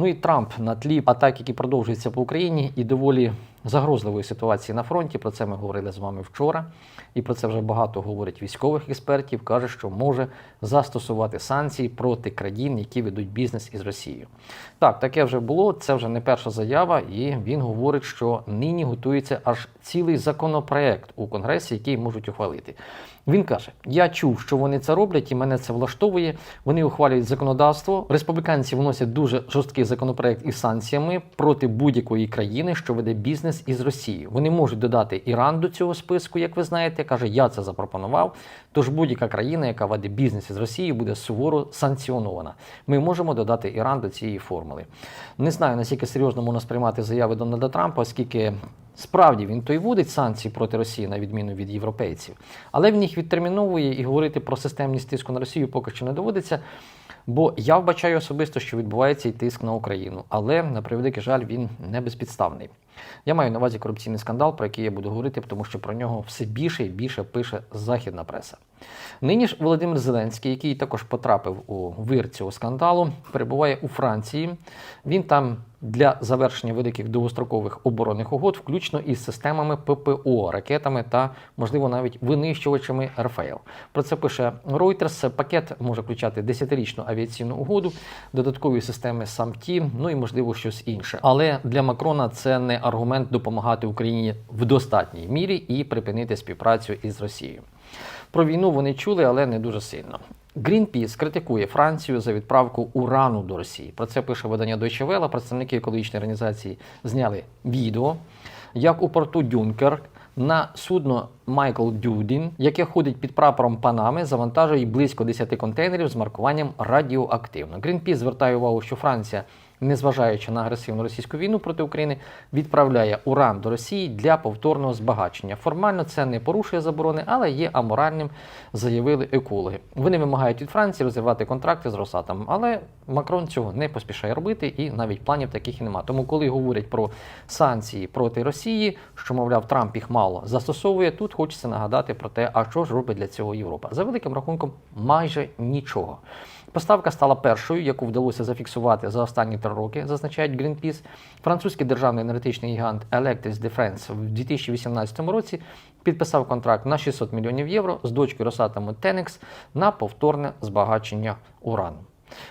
Ну і Трамп на тлі атак, які продовжуються по Україні, і доволі загрозливої ситуації на фронті. Про це ми говорили з вами вчора, і про це вже багато говорить військових експертів. каже, що може застосувати санкції проти країн, які ведуть бізнес із Росією. Так, таке вже було. Це вже не перша заява, і він говорить, що нині готується аж цілий законопроект у Конгресі, який можуть ухвалити. Він каже: Я чув, що вони це роблять, і мене це влаштовує. Вони ухвалюють законодавство. Республіканці вносять дуже жорсткий законопроект із санкціями проти будь-якої країни, що веде бізнес із Росією. Вони можуть додати Іран до цього списку, як ви знаєте. каже, я це запропонував. Тож будь-яка країна, яка веде бізнес із Росією, буде суворо санкціонована. Ми можемо додати Іран до цієї формули. Не знаю наскільки серйозно можна сприймати заяви Дональда Трампа, оскільки. Справді він то й вводить санкції проти Росії, на відміну від європейців, але він їх відтерміновує і говорити про системність тиску на Росію поки що не доводиться. Бо я вбачаю особисто, що відбувається і тиск на Україну, але на превеликий жаль, він не безпідставний. Я маю на увазі корупційний скандал, про який я буду говорити, тому що про нього все більше і більше пише західна преса. Нині ж Володимир Зеленський, який також потрапив у вир цього скандалу, перебуває у Франції. Він там для завершення великих довгострокових оборонних угод, включно із системами ППО, ракетами та, можливо, навіть винищувачами РФЛ. Про це пише Reuters. Пакет може включати 10-річну авіаційну угоду, додаткові системи САМТі, ну і можливо щось інше. Але для Макрона це не аргумент допомагати Україні в достатній мірі і припинити співпрацю із Росією. Про війну вони чули, але не дуже сильно. Greenpeace критикує Францію за відправку урану до Росії. Про це пише видання Deutsche Welle. Представники екологічної організації зняли відео, як у порту Дюнкерк на судно Майкл Дюдін, яке ходить під прапором Панами, завантажує близько 10 контейнерів з маркуванням радіоактивно. Greenpeace звертає увагу, що Франція незважаючи на агресивну російську війну проти України, відправляє уран до Росії для повторного збагачення. Формально це не порушує заборони, але є аморальним, заявили екологи. Вони вимагають від Франції розірвати контракти з Росатомом, але Макрон цього не поспішає робити, і навіть планів таких і немає. Тому, коли говорять про санкції проти Росії, що мовляв Трамп їх мало застосовує, тут хочеться нагадати про те, а що ж робить для цього Європа. За великим рахунком, майже нічого. Поставка стала першою, яку вдалося зафіксувати за останні три роки, зазначають Greenpeace. Французький державний енергетичний гігант Electrix de France в 2018 році підписав контракт на 600 мільйонів євро з дочкою Росатому Tenex на повторне збагачення урану.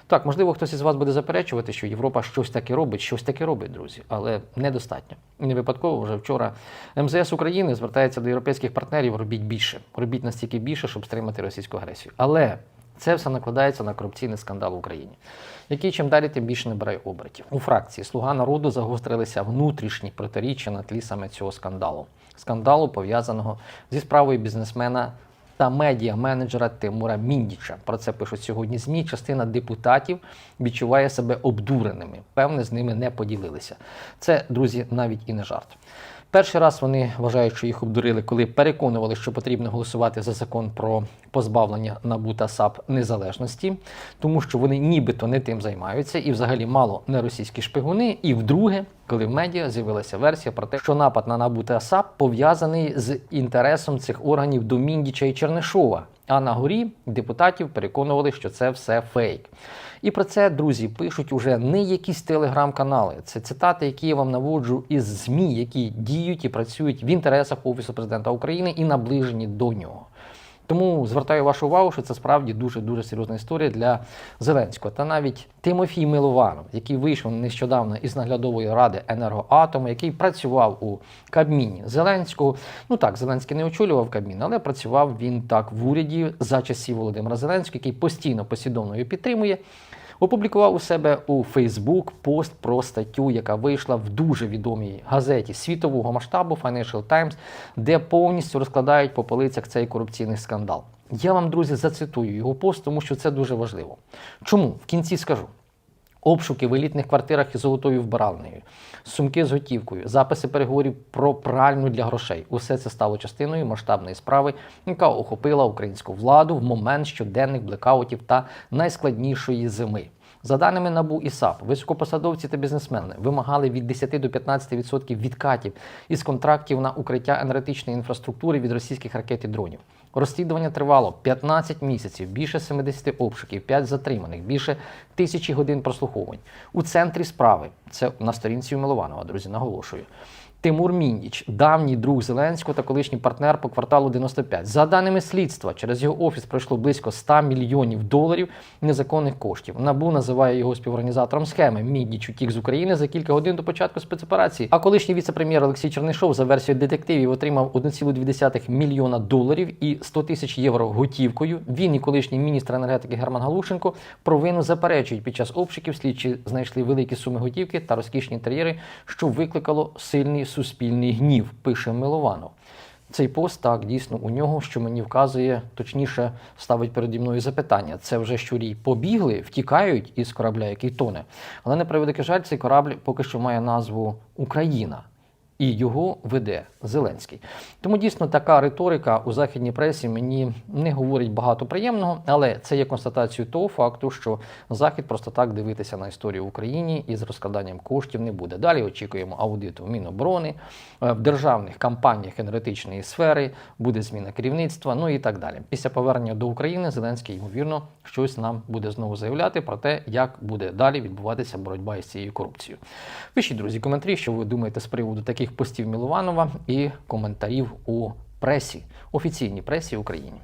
Так, можливо, хтось із вас буде заперечувати, що Європа щось таке робить, щось таке робить, друзі, але недостатньо. Не випадково вже вчора МЗС України звертається до європейських партнерів: робіть більше, робіть настільки більше, щоб стримати російську агресію. Але це все накладається на корупційний скандал в Україні, який чим далі, тим більше набирає обертів. У фракції Слуга народу загострилися внутрішні протиріччя на тлі саме цього скандалу. Скандалу пов'язаного зі справою бізнесмена та медіа-менеджера Тимура Міндіча. Про це пишуть сьогодні ЗМІ. Частина депутатів відчуває себе обдуреними. Певне, з ними не поділилися. Це, друзі, навіть і не жарт. Перший раз вони вважають, що їх обдурили, коли переконували, що потрібно голосувати за закон про позбавлення НАБУ та САП незалежності, тому що вони нібито не тим займаються, і взагалі мало не російські шпигуни. І вдруге, коли в медіа з'явилася версія про те, що напад на НАБУ та САП пов'язаний з інтересом цих органів до Міндіча і Чернишова. А на горі депутатів переконували, що це все фейк. І про це, друзі, пишуть уже не якісь телеграм-канали. Це цитати, які я вам наводжу із ЗМІ, які діють і працюють в інтересах Офісу президента України і наближені до нього. Тому звертаю вашу увагу, що це справді дуже дуже серйозна історія для Зеленського. Та навіть Тимофій Милованов, який вийшов нещодавно із наглядової ради енергоатому, який працював у Кабміні Зеленського. Ну так, Зеленський не очолював Кабмін, але працював він так в уряді за часів Володимира Зеленського, який постійно послідовно його підтримує. Опублікував у себе у Фейсбук пост про статтю, яка вийшла в дуже відомій газеті світового масштабу Financial Times, де повністю розкладають по полицях цей корупційний скандал. Я вам, друзі, зацитую його пост, тому що це дуже важливо. Чому? В кінці скажу. Обшуки в елітних квартирах із золотою вбиральнею, сумки з готівкою, записи переговорів про пральню для грошей. Усе це стало частиною масштабної справи, яка охопила українську владу в момент щоденних блекаутів та найскладнішої зими. За даними НАБУ і САП, високопосадовці та бізнесмени вимагали від 10 до 15% відкатів із контрактів на укриття енергетичної інфраструктури від російських ракет і дронів. Розслідування тривало 15 місяців, більше 70 обшуків, 5 затриманих, більше тисячі годин прослуховувань. У центрі справи це на сторінці Милованова, друзі, наголошую. Тимур Мінніч, давній друг Зеленського та колишній партнер по кварталу 95. За даними слідства, через його офіс пройшло близько 100 мільйонів доларів незаконних коштів. Набу називає його співорганізатором схеми. Мінніч утік з України за кілька годин до початку спецоперації. А колишній віце-прем'єр Олексій Чернишов за версією детективів отримав 1,2 мільйона доларів і 100 тисяч євро готівкою. Він і колишній міністр енергетики Герман Галушенко провину заперечують. Під час обшуків слідчі знайшли великі суми готівки та розкішні інтер'єри, що викликало сильний суспільний гнів, пише Милованов. Цей пост так дійсно у нього, що мені вказує, точніше ставить переді мною запитання. Це вже щурі побігли, втікають із корабля, який тоне. Але на превеликий жаль, цей корабль поки що має назву Україна. І його веде Зеленський. Тому дійсно така риторика у західній пресі мені не говорить багато приємного, але це є констатацією того факту, що Захід просто так дивитися на історію в Україні із розкраданням коштів не буде. Далі очікуємо аудиту Міноборони, е, в державних кампаніях енергетичної сфери, буде зміна керівництва, ну і так далі. Після повернення до України Зеленський, ймовірно, щось нам буде знову заявляти про те, як буде далі відбуватися боротьба із цією корупцією. Пишіть, друзі, коментарі, що ви думаєте з приводу таких постів Мілованова і коментарів у пресі, офіційній пресі України.